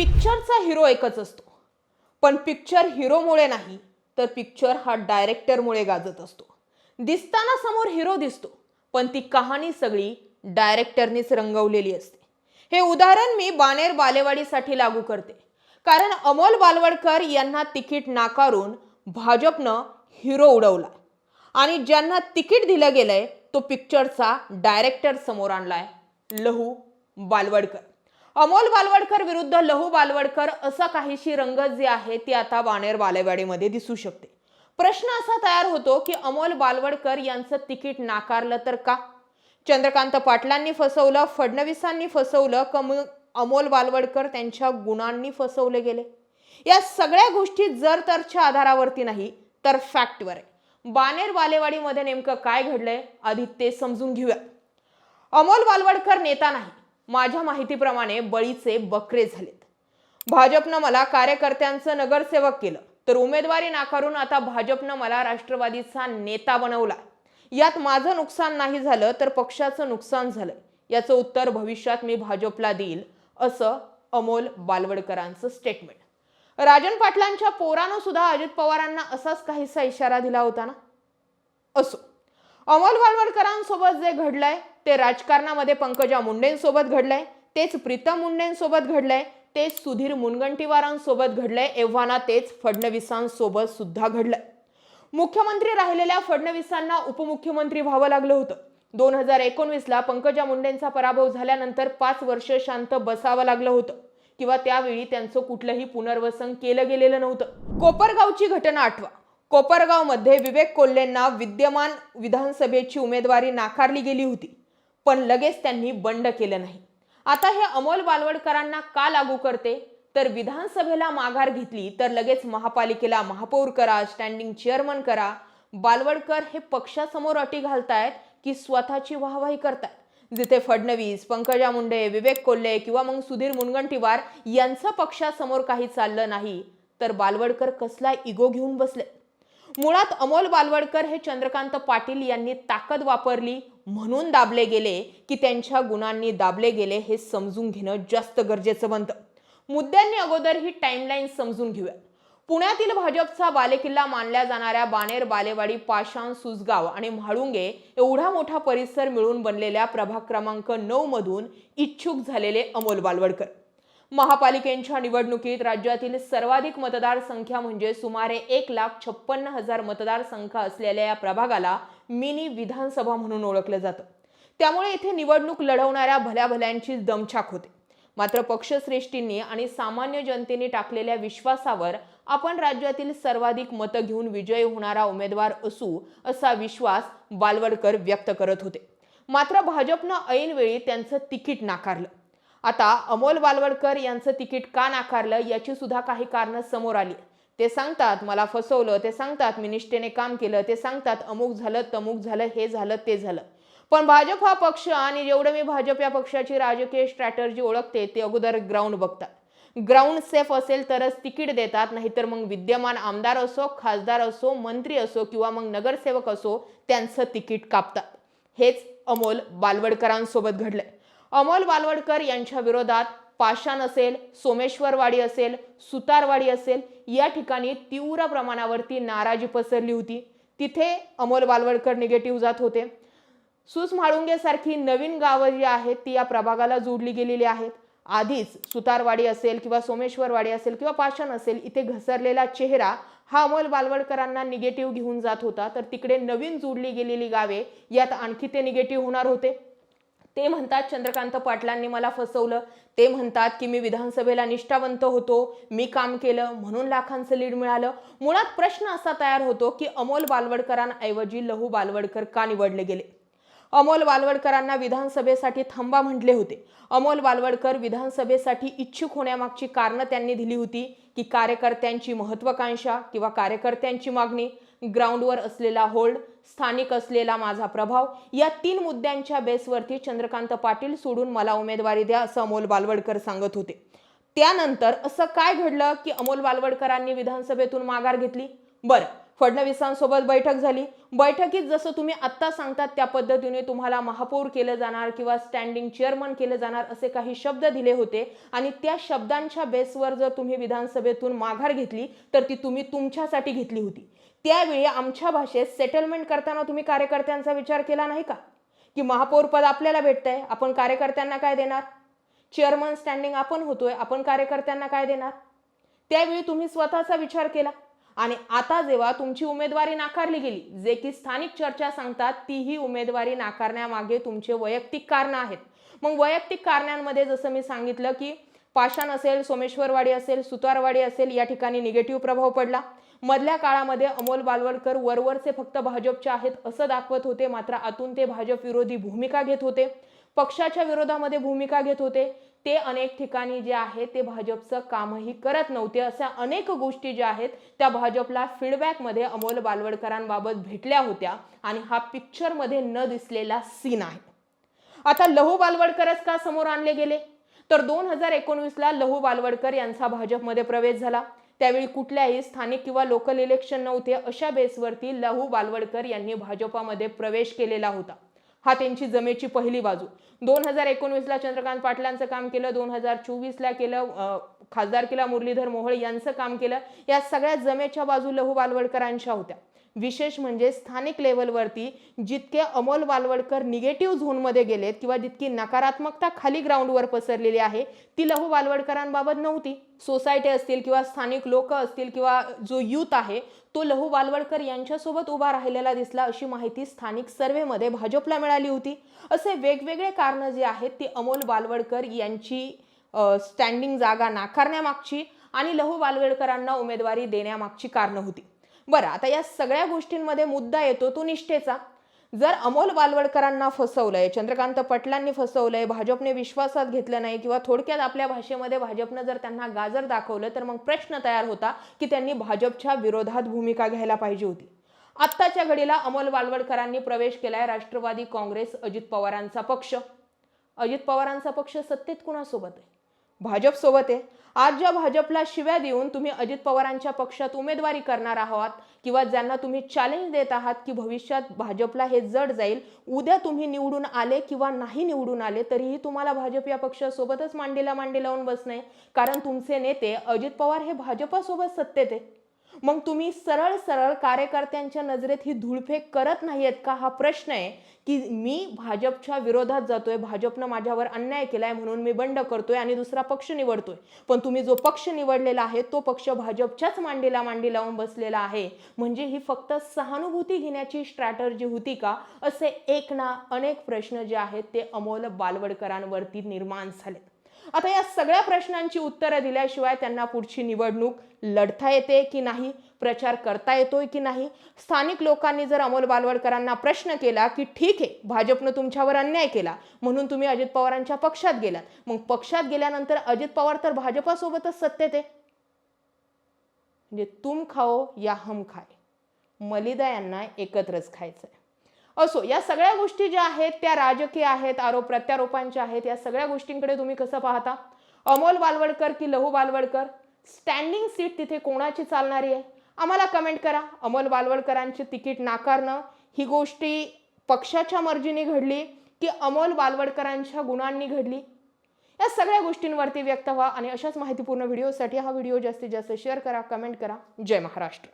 पिक्चरचा हिरो एकच असतो. पण पिक्चर हिरोमुळे नाही तर पिक्चर हा डायरेक्टरमुळे गाजत असतो. दिसताना समोर हिरो दिसतो पण ती कहाणी सगळी डायरेक्टरनीच रंगवलेली असते. हे उदाहरण मी बानेर बालेवाडीसाठी लागू करते. कारण अमोल बालवडकर यांना तिकीट नाकारून भाजपनं हिरो उडवला. आणि ज्यांना तिकीट दिलं गेलंय तो पिक्चरचा डायरेक्टर समोर आणलाय लहू बालवडकर. अमोल बालवडकर विरुद्ध लहू बालवडकर असा काहीशी रंगत जी आहे ती आता बाणेर बालेवाडीमध्ये दिसू शकते. प्रश्न असा तयार होतो की अमोल बालवडकर यांचं तिकीट नाकारलं तर का? चंद्रकांत पाटलांनी फसवलं फडणवीसांनी फसवलं कम अमोल बालवडकर त्यांच्या गुणांनी फसवले गेले. या सगळ्या गोष्टी जर तरच्या आधारावरती नाही तर फॅक्टवर आहे. बानेर बालेवाडीमध्ये नेमकं काय घडलंय आधी ते समजून घेऊया. अमोल बालवडकर नेता नाही. माझ्या माहितीप्रमाणे बळीचे बकरे झालेत. भाजपनं मला कार्यकर्त्यांचं नगरसेवक केलं तर उमेदवारी नाकारून आता भाजपनं मला राष्ट्रवादीचा नेता बनवला. यात माझं नुकसान नाही झालं तर पक्षाचं नुकसान झालं याचं उत्तर भविष्यात मी भाजपला देईल असं अमोल बालवडकरांचं स्टेटमेंट राजन पाटलांच्या पोरानं सुद्धा अजित पवारांना असाच काहीसा इशारा दिला होता ना? असो. अमोल वालवडकरांसोबत जे घडलंय ते राजकारणामध्ये पंकजा मुंडेंसोबत घडलंय तेच प्रीतम मुंडेंसोबत घडलंय तेच सुधीर मुनगंटीवारांसोबत घडलंय एव्हाना तेच फडणवीसांसोबत सुद्धा घडलंय. मुख्यमंत्री राहिलेल्या फडणवीसांना उपमुख्यमंत्री व्हावं लागलं होतं. दोन हजार एकोणवीसला पंकजा मुंडेंचा पराभव झाल्यानंतर पाच वर्ष शांत बसावं लागलं होतं. किंवा त्यावेळी त्यांचं कुठलंही पुनर्वसन केलं गेलेलं नव्हतं. कोपरगावची घटना आठवा. कोपरगावमध्ये विवेक कोल्हेंना विद्यमान विधानसभेची उमेदवारी नाकारली गेली होती पण लगेच त्यांनी बंड केलं नाही. आता हे अमोल बालवडकरांना का लागू करते? तर विधानसभेला माघार घेतली तर लगेच महापालिकेला महापौर करा स्टँडिंग चेअरमन करा. बालवडकर हे पक्षासमोर अटी घालतायत की स्वतःची वाहवाही करतायत. जिथे फडणवीस पंकजा मुंडे विवेक कोल्हे किंवा मग सुधीर मुनगंटीवार यांचं पक्षासमोर काही चाललं नाही तर बालवडकर कसला इगो घेऊन बसले मुळात अमोल बालवडकर हे चंद्रकांत पाटील यांनी ताकद वापरली म्हणून दाबले गेले की त्यांच्या गुणांनी दाबले गेले हे समजून घेणं जास्त गरजेचं बनतं. मुद्द्यांनी अगोदर ही टाईमलाईन समजून घेऊया. पुण्यातील भाजपचा बालेकिल्ला मानल्या जाणाऱ्या बानेर बालेवाडी पाषाण सुसगाव आणि म्हाळुंगे एवढा मोठा परिसर मिळून बनलेल्या प्रभाग क्रमांक नऊ मधून इच्छुक झालेले अमोल बालवडकर. महापालिकेच्या निवडणुकीत राज्यातील सर्वाधिक मतदारसंख्या म्हणजे सुमारे एक लाख छप्पन्न हजार मतदारसंख्या असलेल्या या प्रभागाला मिनी विधानसभा म्हणून ओळखलं जातं. त्यामुळे इथे निवडणूक लढवणाऱ्या भल्याभल्यांची दमछाक होते. मात्र पक्षश्रेष्ठींनी आणि सामान्य जनतेने टाकलेल्या विश्वासावर आपण राज्यातील सर्वाधिक मतं घेऊन विजयी होणारा उमेदवार असू असा विश्वास बालवडकर व्यक्त करत होते. मात्र भाजपनं ऐनवेळी त्यांचं तिकीट नाकारलं. आता अमोल बालवडकर यांचं तिकीट का नाकारलं याची सुद्धा काही कारणं समोर आली. ते सांगतात मला फसवलं ते सांगतात मी निष्ठेने काम केलं ते सांगतात अमुक झालं तमुक झालं हे झालं ते झालं. पण भाजप हा पक्ष आणि जेवढं मी भाजप या पक्षाची राजकीय स्ट्रॅटर्जी ओळखते ते अगोदर ग्राउंड बघतात. ग्राउंड सेफ असेल तरच तिकीट देतात नाहीतर मग विद्यमान आमदार असो खासदार असो मंत्री असो किंवा मग नगरसेवक असो त्यांचं तिकीट कापतात. हेच अमोल बालवडकरांसोबत घडलंय. अमोल बालवडकर यांच्या विरोधात पाषाण असेल सोमेश्वरवाडी असेल सुतारवाडी असेल या ठिकाणी तीव्र प्रमाणावरती नाराजी पसरली होती. तिथे अमोल बालवडकर निगेटिव्ह जात होते. सुस म्हाळुंगेसारखी नवीन गावं जी आहेत ती या प्रभागाला जोडली गेलेली आहेत. आधीच सुतारवाडी असेल किंवा सोमेश्वरवाडी असेल किंवा पाषाण असेल इथे घसरलेला चेहरा हा अमोल बालवडकरांना निगेटिव्ह घेऊन जात होता. तर तिकडे नवीन जोडली गेलेली गावे यात आणखी ते निगेटिव्ह होणार होते. ते म्हणतात चंद्रकांत पाटलांनी मला फसवलं. ते म्हणतात की मी विधानसभेला निष्ठावंत होतो मी काम केलं म्हणून लाखांचं लीड मिळालं. मुळात प्रश्न असा तयार होतो की अमोल बालवडकरांऐवजी लहू बालवडकर का निवडले गेले? अमोल बालवडकरांना विधानसभेसाठी थांबा म्हटले होते. अमोल बालवडकर विधानसभेसाठी इच्छुक होण्यामागची कारणं त्यांनी दिली होती की कार्यकर्त्यांची महत्त्वाकांक्षा किंवा कार्यकर्त्यांची मागणी ग्राउंडवर असलेला होल्ड स्थानिक असलेला माझा प्रभाव या तीन मुद्द्यांच्या बेसवरती चंद्रकांत पाटील सोडून मला उमेदवारी द्या असं अमोल बालवडकर सांगत होते. त्यानंतर असं काय घडलं की अमोल बालवडकरांनी विधानसभेतून माघार घेतली? बरं फडणवीसांसोबत बैठक झाली. बैठकीत जसं तुम्ही आत्ता सांगतात त्या पद्धतीने तुम्हाला महापौर केलं जाणार किंवा स्टँडिंग चेअरमन केलं जाणार असे काही शब्द दिले होते आणि त्या शब्दांच्या बेसवर जर तुम्ही विधानसभेतून माघार घेतली तर ती तुम्ही तुमच्यासाठी घेतली होती. त्यावेळी आमच्या भाषेत सेटलमेंट करताना तुम्ही कार्यकर्त्यांचा विचार केला नाही का? की महापौर पद आपल्याला भेटतंय आपण कार्यकर्त्यांना काय देणार? चेअरमन स्टँडिंग आपण होतोय आपण कार्यकर्त्यांना काय देणार? त्यावेळी तुम्ही स्वतःचा विचार केला. आणि आता जेव्हा तुमची उमेदवारी नाकारली गेली जे की स्थानिक चर्चा सांगतात तीही उमेदवारी नाकारण्यामागे तुमचे वैयक्तिक कारणं आहेत. मग वैयक्तिक कारणांमध्ये जसं मी सांगितलं की पाषाण असेल सोमेश्वरवाडी असेल सुतारवाडी असेल या ठिकाणी निगेटिव्ह प्रभाव पडला. मधल्या काळामध्ये अमोल बालवडकर वरवरचे फक्त भाजपचे आहेत असं दाखवत होते. मात्र आतून ते भाजप विरोधी भूमिका घेत होते. पक्षाच्या विरोधामध्ये भूमिका घेत होते. ते अनेक ठिकाणी जे आहे ते भाजपचं कामही करत नव्हते. अशा अनेक गोष्टी ज्या आहेत त्या भाजपला फीडबॅकमध्ये अमोल बालवडकरांबाबत भेटल्या होत्या आणि हा पिक्चरमध्ये न दिसलेला सीन आहे. आता लहू बालवडकरच का समोर आणले गेले? तर दोन हजार एकोणवीसला लहू बालवडकर यांचा भाजपमध्ये प्रवेश झाला. त्यावेळी कुठल्याही स्थानिक किंवा लोकल इलेक्शन नव्हते अशा बेसवरती लहू बालवडकर यांनी भाजपामध्ये प्रवेश केलेला होता. हा त्यांची जमेची पहिली बाजू. दोन हजार एकोणवीसला चंद्रकांत पाटलांचं काम केलं दोन हजार चोवीसला केलं खासदार खासदारकीला मुरलीधर मोहोळ यांचं काम केलं. या सगळ्या जमेच्या बाजू लहू बालवडकरांच्या होत्या. विशेष म्हणजे स्थानिक लेवलवरती जितके अमोल वालवडकर निगेटिव्ह झोनमध्ये गेलेत किंवा जितकी नकारात्मकता खाली ग्राउंडवर पसरलेली आहे ती लहू बालवडकरांबाबत नव्हती. सोसायटी असतील किंवा स्थानिक लोक असतील किंवा जो युथ आहे तो लहू वालवडकर यांच्यासोबत उभा राहिलेला दिसला अशी माहिती स्थानिक सर्व्हेमध्ये भाजपला मिळाली होती. असे वेगवेगळे कारणं जे आहेत ती अमोल बालवडकर यांची स्टँडिंग जागा नाकारण्यामागची आणि लहू बालवडकरांना उमेदवारी देण्यामागची कारणं होती. बरं आता या सगळ्या गोष्टींमध्ये मुद्दा येतो तो निष्ठेचा. जर अमोल बालवडकरांना फसवलंय चंद्रकांत पटलांनी फसवलंय भाजपने विश्वासात घेतलं नाही किंवा थोडक्यात आपल्या भाषेमध्ये भाजपनं जर त्यांना गाजर दाखवलं तर मग प्रश्न तयार होता की त्यांनी भाजपच्या विरोधात भूमिका घ्यायला पाहिजे होती. आत्ताच्या घडीला अमोल बालवडकरांनी प्रवेश केलाय राष्ट्रवादी काँग्रेस अजित पवारांचा पक्ष. अजित पवारांचा पक्ष सत्तेत कुणासोबत आहे? भाजप सोबत आहे. आज ज्या भाजपला शिव्या देऊन तुम्ही अजित पवारांच्या पक्षात उमेदवारी करणार आहात किंवा ज्यांना तुम्ही चॅलेंज देत आहात की भविष्यात भाजपला हे जड जाईल उद्या तुम्ही निवडून आले किंवा नाही निवडून आले तरीही तुम्हाला भाजप या पक्षासोबतच मांडीला मांडी लावून बसणे कारण तुमचे नेते अजित पवार हे भाजपासोबत सत्तेत आहे. मग तुम्ही सरळ सरळ कार्यकर्त्यांच्या नजरेत ही धूळफेक करत नाहीयेत का? हा प्रश्न आहे की मी भाजपच्या विरोधात जातोय भाजपनं माझ्यावर अन्याय केलाय म्हणून मी बंड करतोय आणि दुसरा पक्ष निवडतोय. पण तुम्ही जो पक्ष निवडलेला आहे तो पक्ष भाजपच्याच मांडीला मांडी लावून बसलेला आहे. म्हणजे ही फक्त सहानुभूती घेण्याची स्ट्रॅटर्जी होती का? असे एक ना अनेक प्रश्न जे आहेत ते अमोल बालवडकरांवरती निर्माण झाले आता या सगळ्या प्रश्नांची उत्तरं दिल्याशिवाय त्यांना पुढची निवडणूक लढता येते की नाही प्रचार करता येतोय की नाही? स्थानिक लोकांनी जर अमोल बालवडकरांना प्रश्न केला की ठीक आहे भाजपनं तुमच्यावर अन्याय केला म्हणून तुम्ही अजित पवारांच्या पक्षात गेलात. मग पक्षात गेल्यानंतर अजित पवार तर भाजपासोबतच सत्तेत आहे. म्हणजे तुम खाओ या हम खाय मलिदा यांना एकत्रच खायचं आहे असो या सगळ्या गोष्टी ज्या आहेत त्या राजकीय आहेत आरोप प्रत्यारोपांच्या आहेत या सगळ्या गोष्टींकडे तुम्ही कसं पाहता? अमोल बालवडकर की लहू बालवडकर स्टँडिंग सीट तिथे कोणाची चालणारी आहे? आम्हाला कमेंट करा. अमोल बालवडकरांची तिकीट नाकारणं ही गोष्टी पक्षाच्या मर्जीने घडली की अमोल बालवडकरांच्या गुणांनी घडली? या सगळ्या गोष्टींवरती व्यक्त व्हा आणि अशाच माहितीपूर्ण व्हिडिओसाठी हा व्हिडिओ जास्तीत जास्त शेअर करा कमेंट करा. जय महाराष्ट्र.